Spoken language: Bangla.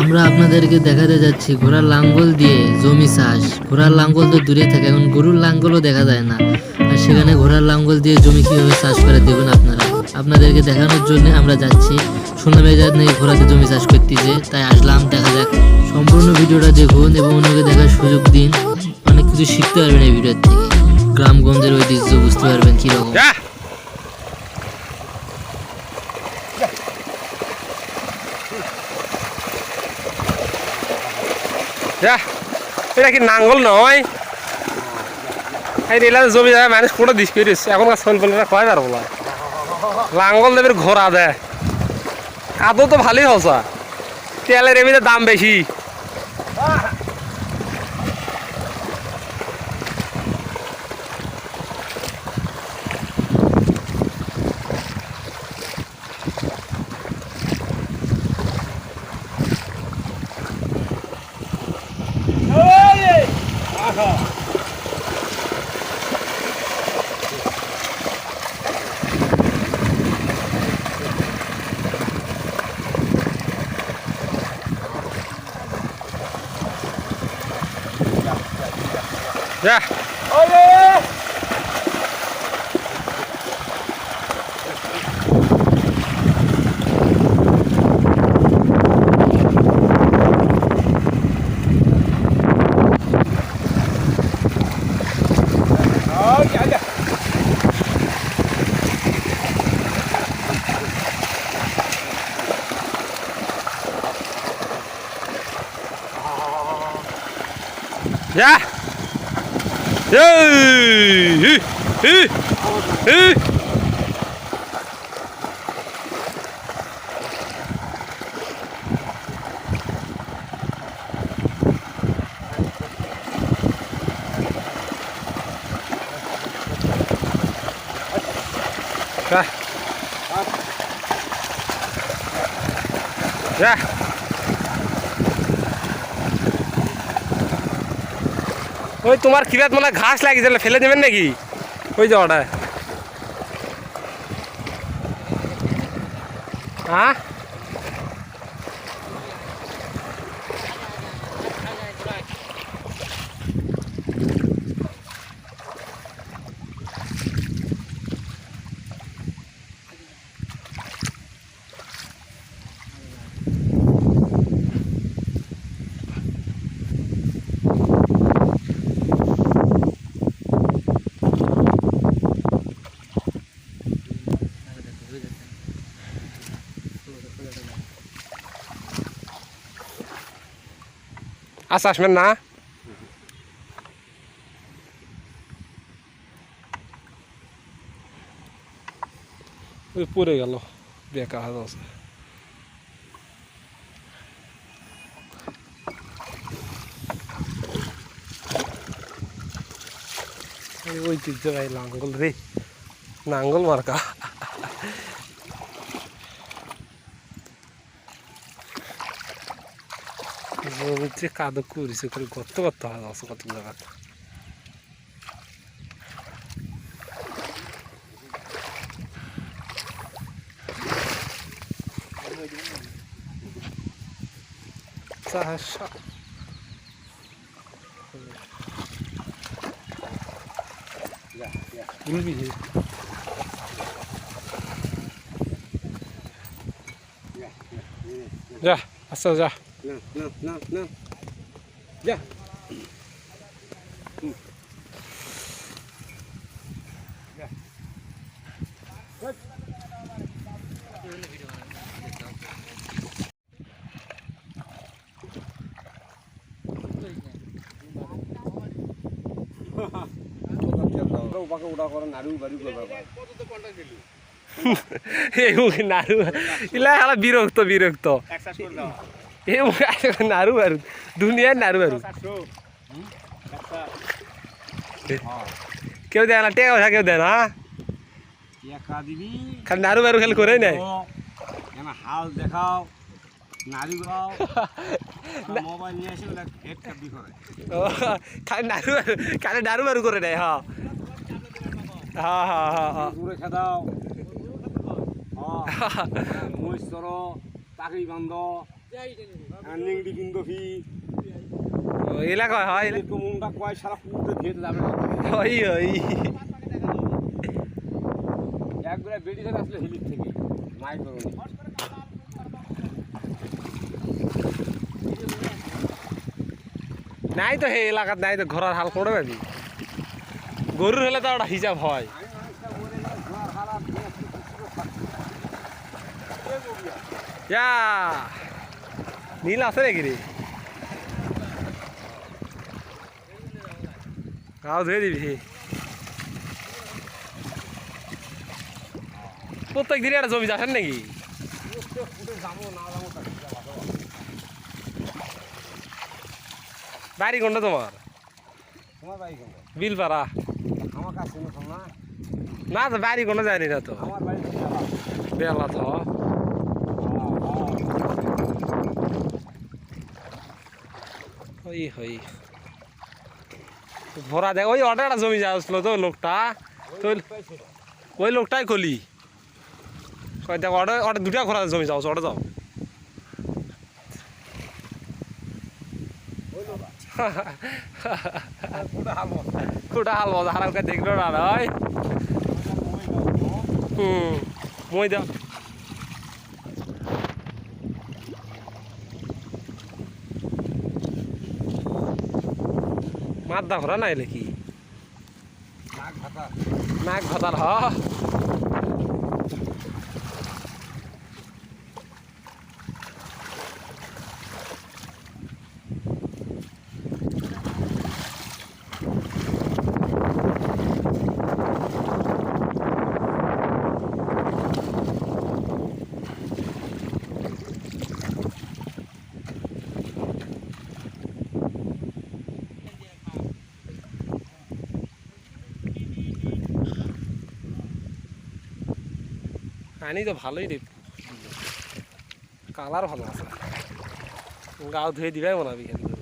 আমরা আপনাদেরকে দেখাতে যাচ্ছি ঘোড়ার লাঙ্গল দিয়ে জমি চাষ। ঘোড়ার লাঙ্গল তো দূরে থাকে, এখন গরুর লাঙ্গলও দেখা যায় না। আর সেখানে ঘোড়ার লাঙ্গল দিয়ে জমি কীভাবে চাষ করে দেখুন আপনারা? আপনাদেরকে দেখানোর জন্য আমরা যাচ্ছি। শোনা যায় নাকি ঘোড়াতে জমি চাষ করতেছে, তাই আসলাম, দেখা যাক। সম্পূর্ণ ভিডিওটা দেখুন এবং অন্যকে দেখার সুযোগ দিন। অনেক কিছু শিখতে পারবেন এই ভিডিওর থেকে। গ্রামগঞ্জের ঐতিহ্য বুঝতে পারবেন কীরকম। এটা কি নাঙ্গল নয়? এই জমি যায় মানুষ কোটা দিস করে এখনকার ছোল পেলেরা কয় আর বলা? লাঙ্গল দেবের ঘোরা দেয় আদৌ তো ভালোই হসা। তেলের এমনিতে দাম বেশি। যা যা এই, ই, ই, ই। যা। যা। ওই তোমার কিরাত মানে ঘাস লাগিয়েছিল ফেলে দেবেন নাকি? ওই জড়ায় হ্যাঁ আচ্ছা আসবেন না? পড়ে গেল বেকার আছে। এই ঐতিহ্যবাহী লাঙ্গল রে নাঙ্গল মার্কা। জমিতে কাদো করেছে করে গর্ত করতে হয় আছে কত জায়গা চারশো উলবি যা আচ্ছা যা না না না না যা উপাকে উড়া করে নাড়ু বাড়ি করবে এই মুখে নাড়ু ইলা হালা বিরক্ত বিরক্ত নাড়ু আর দুনিয়ার নাড়ু আর কেউ দেয় না টেকা পয়সা কেউ দেয় না খালি নাড়ু বাড়ু খালি করে নেয়। হাল দেখাও গাও মোবাইল নিয়ে ও, খালি বাড়ু খালি নাড়ু বাড়ু করে নেয় হ্যাঁ। হ্যাঁ হ্যাঁ হ্যাঁ হ্যাঁ। খেদাও হ্যাঁ। মহিষ চাকরি বান্ধ নিংড়ি বিন্দফি ও, এলাকায় হয় এরকম মুন্ডা কয় সারা ধুয়ে যাবে না ওই ওই একবারে বেড়ি ধরে আসলে হিলির থেকে মাই করুন নাই তো হে এলাকাত নাই তো ঘোরার হাল করে পাবি গরুর হলে তো ওটা হিসাব হয় আমি নীল আছে নাকি রে? গাও ধুয়ে দিবি। প্রত্যেক দিনে একটা জমি চাষের নাকি। বাড়ি কোনটা তোমার? বিলপাড়া। আমার কাছে না তো বাড়ি কোনো যায়নি না তো। বেলা তো হ্যাঁ, ওই হই। ভরা দেখ, ওই অর্ডারটা জমি যাচ্ছিল তো লোকটা। তো। ওই লোকটাই কয় দেখ, অর্ডার অর্ডার দুটা ঘোরা জমি যাও, অর্ডার যাও ফুটে হাল মজা হারালকে দেখল না নয়। হুম, মই দাও। মাদ্দা ঘোরা নাই কি নাক ভাতা। নাক ভাতার হ আনি তো ভালোই রে কালার ভালো আছে। গাও ধুয়ে দিবাই মনে এখানে